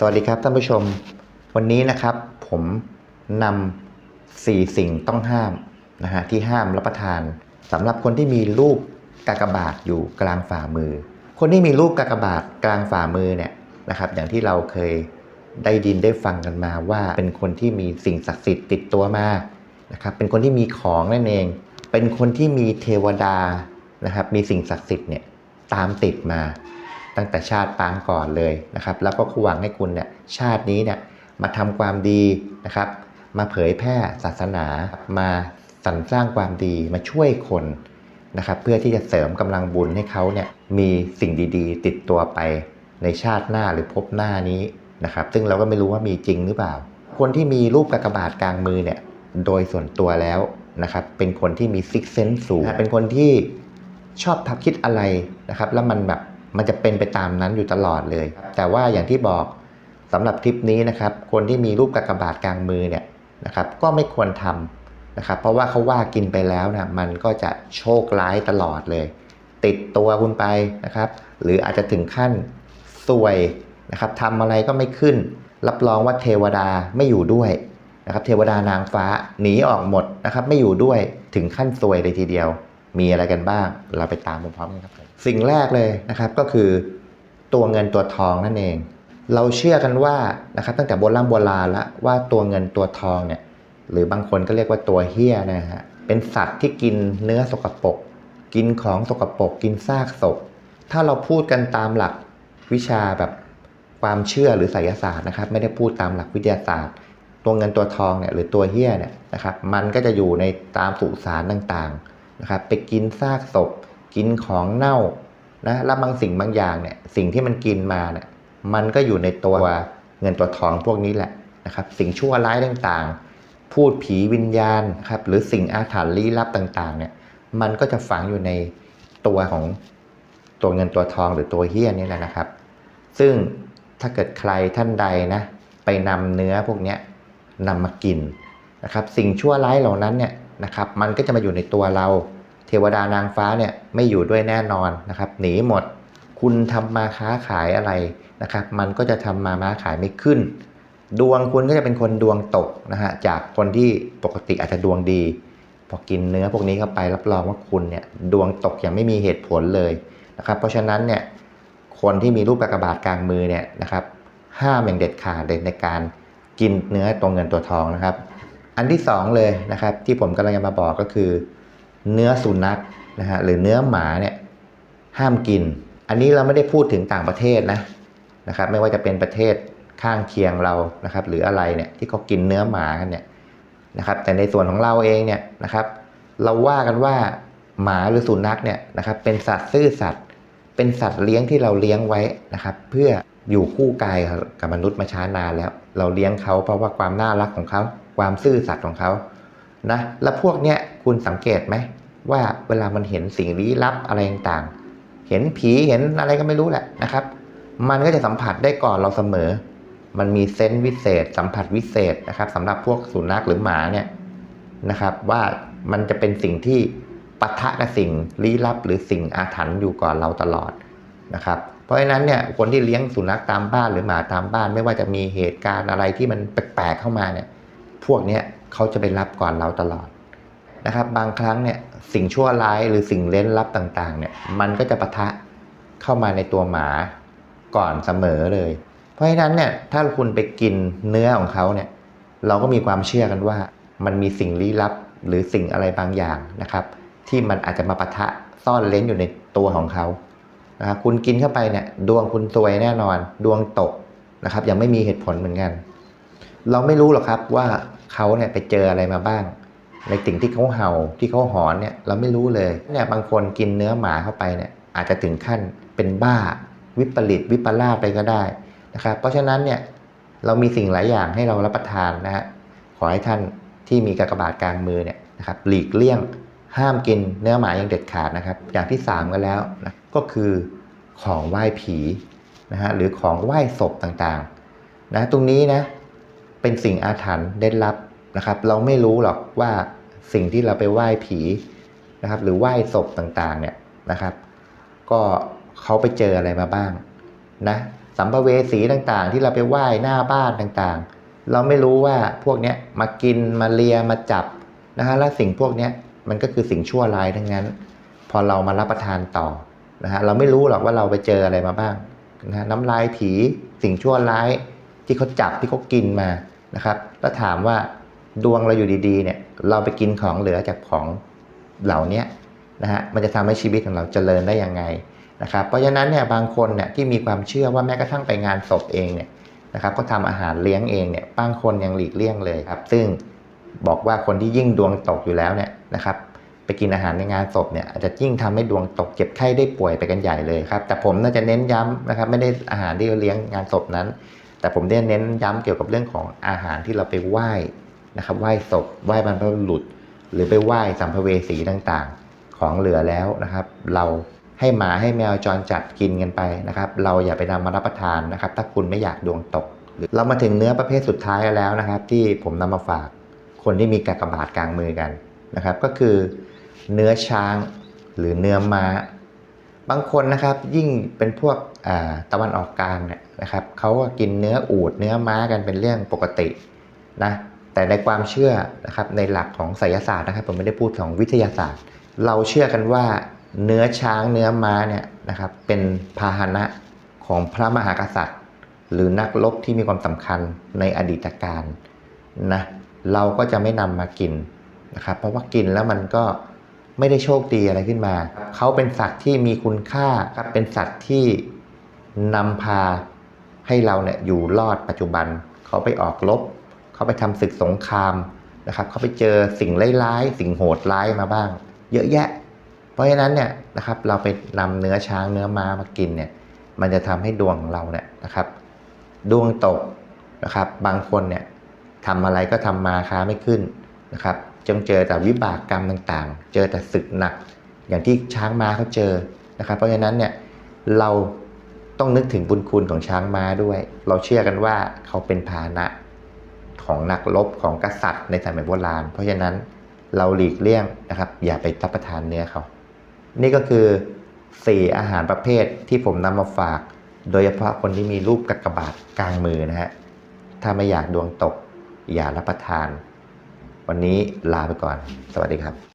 สวัสดีครับท่านผู้ชม วันนี้นะครับผมนำสี่สิ่งต้องห้ามนะฮะที่ห้ามรับประทานสำหรับคนที่มีรูปกากบาทอยู่กลางฝ่ามือ คนที่มีรูปกากบาทกลางฝ่ามือเนี่ยนะครับอย่างที่เราเคยได้ดินได้ฟังกันมาว่าเป็นคนที่มีสิ่งศักดิ์สิทธิ์ติดตัวมานะครับเป็นคนที่มีของนั่นเอง เป็นคนที่มีเทวดานะครับมีสิ่งศักดิ์สิทธิ์เนี่ยตามติดมา ตั้งแต่ชาติปางก่อนเลยนะครับ แล้วก็หวังให้คุณเนี่ยชาตินี้เนี่ยมาทำความดีนะครับ มาเผยแพร่ศาสนา มาสรรสร้างความดีมาช่วยคนนะครับ เพื่อที่จะเสริมกำลังบุญให้เขาเนี่ยมีสิ่งดีๆ ติดตัวไปในชาติหน้าหรือภพหน้านี้นะครับ ซึ่งเราก็ไม่รู้ว่ามีจริงหรือเปล่า คนที่มีรูปกากบาทกลางมือเนี่ยโดยส่วนตัวแล้วนะครับ เป็นคนที่มีซิกเซนสูง เป็นคนที่ชอบทับคิดอะไรนะครับ แล้วมันแบบ มันจะเป็นไปตามนั้นอยู่ตลอดเลย แต่ว่าอย่างที่บอกสำหรับทริปนี้นะครับ คนที่มีรูปกากบาทกลางมือเนี่ยนะครับ ก็ไม่ควรทำนะครับ เพราะว่าเขาว่ากินไปแล้วนะมันก็จะโชคร้ายตลอดเลย ติดตัวคุณไปนะครับ หรืออาจจะถึงขั้นซวยนะครับทำอะไรก็ไม่ขึ้น รับรองว่าเทวดาไม่อยู่ด้วยนะครับ เทวดานางฟ้าหนีออกหมดนะครับ ไม่อยู่ด้วยถึงขั้นซวยเลยทีเดียว มีอะไรกันบ้าง เราไปตามพร้อมๆกันครับ สิ่งแรกเลยนะครับก็คือตัวเงินตัวทองนั่นเอง เราเชื่อกันว่านะครับตั้งแต่โบราณโบราณล้วว่าตัวเงินตัวทองเนี่ยหรือบางคนก็เรียกว่าตัวเฮี้ยนะฮะเป็นสัตว์ที่กินเนื้อสกปรกกินของสกปรกกินซากศพ ถ้าเราพูดกันตามหลักวิชาแบบความเชื่อหรือไสยศาสตร์นะครับ ไม่ได้พูดตามหลักวิทยาศาสตร์ ตัวเงินตัวทองเนี่ยหรือตัวเฮี้ยเนี่ยนะครับ มันก็จะอยู่ในตามสุสานต่างๆนะครับ ไปกินซากศพ กินของเน่านะแล้วบางสิ่งบางอย่างเนี่ยสิ่งที่มันกินมาเนี่ยมันก็อยู่ในตัวเงินตัวทองพวกนี้แหละนะครับสิ่งชั่วร้ายต่างๆ พูดผีวิญญาณครับหรือสิ่งอาถรรพ์ลี้ลับต่างๆเนี่ยมันก็จะฝังอยู่ในตัวของตัวเงินตัวทองหรือตัวเฮี้ยนี่แหละนะครับ ซึ่งถ้าเกิดใครท่านใดนะไปนำเนื้อพวกนี้นำมากินนะครับสิ่งชั่วร้ายเหล่านั้นเนี่ยนะครับมันก็จะมาอยู่ในตัวเรา เทวดานางฟ้าเนี่ยไม่อยู่ด้วยแน่นอนนะครับหนีหมด คุณทำมาค้าขายอะไรนะครับ มันก็จะทำมาม้าขายไม่ขึ้น ดวงคุณก็จะเป็นคนดวงตกนะฮะจากคนที่ปกติอาจจะดวงดี พอกินเนื้อพวกนี้เข้าไปรับรองว่าคุณเนี่ยดวงตกอย่างไม่มีเหตุผลเลยนะครับ เพราะฉะนั้นเนี่ยคนที่มีรูปกากบาทกลางมือเนี่ยนะครับห้ามอย่างเด็ดขาดเลยในการกินเนื้อตัวเงินตัวทองนะครับ อันที่สองเลยนะครับที่ผมกำลังจะมาบอกก็คือ เนื้อสุนัขนะฮะหรือเนื้อหมาเนี่ยห้ามกิน อันนี้เราไม่ได้พูดถึงต่างประเทศนะนะครับไม่ว่าจะเป็นประเทศข้างเคียงเรานะครับ หรืออะไรเนี่ยที่เขากินเนื้อหมากันเนี่ยนะครับ แต่ในส่วนของเราเองเนี่ยนะครับ เราว่ากันว่าหมาหรือสุนัขเนี่ยนะครับ เป็นสัตว์ซื่อสัตย์เป็นสัตว์เลี้ยงที่เราเลี้ยงไว้นะครับ เพื่ออยู่คู่กายกับมนุษย์มาช้านานแล้ว เราเลี้ยงเขาเพราะว่าความน่ารักของเขา ความซื่อสัตย์ของเขานะแล้วพวกเนี้ยคุณสังเกตไหมว่าเวลามันเห็นสิ่งลี้ลับอะไรต่างๆ เห็นผีเห็นอะไรก็ไม่รู้แหละนะครับ มันก็จะสัมผัสได้ก่อนเราเสมอ มันมีเซนส์วิเศษ สัมผัสวิเศษนะครับสำหรับพวกสุนัขหรือหมาเนี่ยนะครับ ว่ามันจะเป็นสิ่งที่ปะทะกับสิ่งลี้ลับ หรือสิ่งอาถรรพ์อยู่ก่อนเราตลอดนะครับ เพราะฉะนั้นเนี่ยคนที่เลี้ยงสุนัขตามบ้านหรือหมาตามบ้าน ไม่ว่าจะมีเหตุการณ์อะไรที่มันแปลกๆเข้ามาเนี่ยพวกนี้เขาจะไปรับก่อนเราตลอด นะครับบางครั้งเนี่ยสิ่งชั่วร้ายหรือสิ่งเล้นลับต่างๆเนี่ยมันก็จะปะทะเข้ามาในตัวหมาก่อนเสมอเลย เพราะฉะนั้นเนี่ยถ้าคุณไปกินเนื้อของเขาเนี่ยเราก็มีความเชื่อกันว่า มันมีสิ่งลี้ลับหรือสิ่งอะไรบางอย่างนะครับ ที่มันอาจจะมาปะทะซ่อนเล้นอยู่ในตัวของเขานะครับคุณกินเข้าไปเนี่ยดวงคุณซวยแน่นอน ดวงตกนะครับยังไม่มีเหตุผลเหมือนกัน เราไม่รู้หรอกครับว่าเขาเนี่ยไปเจออะไรมาบ้าง ในสิ่งที่เขาเห่าที่เขาหอนเนี่ยเราไม่รู้เลยเนี่ยบางคนกินเนื้อหมาเข้าไปเนี่ยอาจจะถึงขั้นเป็นบ้าวิปริตวิปลาสไปก็ได้นะครับเพราะฉะนั้นเนี่ยเรามีสิ่งหลายอย่างให้เรารับประทานนะฮะขอให้ท่านที่มีกากบาทกลางมือเนี่ยนะครับหลีกเลี่ยงห้ามกินเนื้อหมาอย่างเด็ดขาดนะครับ อย่างที่ 3 กันแล้วนะก็คือของไหว้ผีนะฮะหรือของไหว้ศพต่างๆนะตรงนี้นะเป็นสิ่งอาถรรพ์เด่นลับนะครับ เราไม่รู้หรอกว่า สิ่งที่เราไปไหว้ผีนะครับ หรือไหว้ศพต่างๆ เนี่ยนะครับ ก็เขาไปเจออะไรมาบ้างนะสัมภเวสีต่างๆ ที่เราไปไหว้หน้าบ้านต่างๆ เราไม่รู้ว่าพวกเนี้ยมากินมาเลียมาจับนะฮะแล้วสิ่งพวกเนี้ยมันก็คือสิ่งชั่วร้ายทั้งนั้น พอเรามารับประทานต่อนะฮะเราไม่รู้หรอกว่าเราไปเจออะไรมาบ้างนะฮะน้ำลายผีสิ่งชั่วร้ายที่เขาจับที่เขากินมานะครับ แล้วถามว่า ดวงเราอยู่ดีๆเนี่ยเราไปกินของเหลือจากของเหล่านี้นะฮะมันจะทำให้ชีวิตของเราเจริญได้ยังไงนะครับเพราะฉะนั้นเนี่ยบางคนเนี่ยที่มีความเชื่อว่าแม้กระทั่งไปงานศพเองเนี่ยนะครับก็ทำอาหารเลี้ยงเองเนี่ยบางคนยังหลีกเลี่ยงเลยครับซึ่งบอกว่าคนที่ยิ่งดวงตกอยู่แล้วเนี่ยนะครับไปกินอาหารในงานศพเนี่ยอาจจะยิ่งทำให้ดวงตกเจ็บไข้ได้ป่วยไปกันใหญ่เลยครับแต่ผมน่าจะเน้นย้ำนะครับไม่ได้อาหารที่เลี้ยงงานศพนั้น แต่ผมได้เน้นย้ำเกี่ยวกับเรื่องของอาหารที่เราไปไหว้ นะครับไหว้ศพไหว้บรรพบุรุษ หรือไปไหว้สัมภเวสีต่างๆ ของเหลือแล้วนะครับ เราให้หมาให้แมวจรจัดกินกันไปนะครับ เราอย่าไปนำมารับประทานนะครับ ถ้าคุณไม่อยากดวงตก เรามาถึงเนื้อประเภทสุดท้ายแล้วนะครับ ที่ผมนำมาฝาก คนที่มีกากบาทกลางมือกันนะครับ ก็คือเนื้อช้างหรือเนื้อม้า บางคนนะครับยิ่งเป็นพวกตะวันออกกลางเนี่ยนะครับเขาก็กินเนื้ออูดเนื้อม้ากันเป็นเรื่องปกตินะ แต่ในความเชื่อนะครับในหลักของไสยศาสตร์นะครับผมไม่ได้พูดของวิทยาศาสตร์ เราเชื่อกันว่าเนื้อช้างเนื้อม้าเนี่ยนะครับเป็นพาหนะของพระมหากษัตริย์ หรือนักรบที่มีความสำคัญในอดีตการนะเราก็จะไม่นำมากินนะครับเพราะว่ากินแล้วมันก็ไม่ได้โชคดีอะไรขึ้นมา เขาเป็นสัตว์ที่มีคุณค่าครับเป็นสัตว์ที่นำพาให้เราเนี่ยอยู่รอดปัจจุบัน เขาไปออกรบ เขาไปทำศึกสงครามนะครับเขาไปเจอสิ่งร้ายๆสิ่งโหดร้ายมาบ้าง เยอะแยะ เพราะฉะนั้นเนี่ยนะครับเราไปนำเนื้อช้างเนื้อม้ามากินเนี่ยมันจะทำให้ดวงของเราเนี่ยนะครับ ดวงตกนะครับ บางคนเนี่ยทำอะไรก็ทำมาค้าไม่ขึ้นนะครับจงเจอแต่วิบากกรรมต่างๆ เจอแต่ศึกหนัก อย่างที่ช้างม้าเขาเจอนะครับ เพราะฉะนั้นเนี่ยเราต้องนึกถึงบุญคุณของช้างม้าด้วย เราเชื่อกันว่าเขาเป็นพาหนะ ของนักรบของกษัตริย์ในสมัยโบราณ เพราะฉะนั้นเราหลีกเลี่ยงนะครับ อย่าไปรับประทานเนื้อเขา นี่ก็คือ 4 อาหารประเภทที่ผมนำมาฝาก โดยเฉพาะคนที่มีรูปกากบาทกลางมือนะฮะ ถ้าไม่อยากดวงตก อย่ารับประทาน วันนี้ลาไปก่อน สวัสดีครับ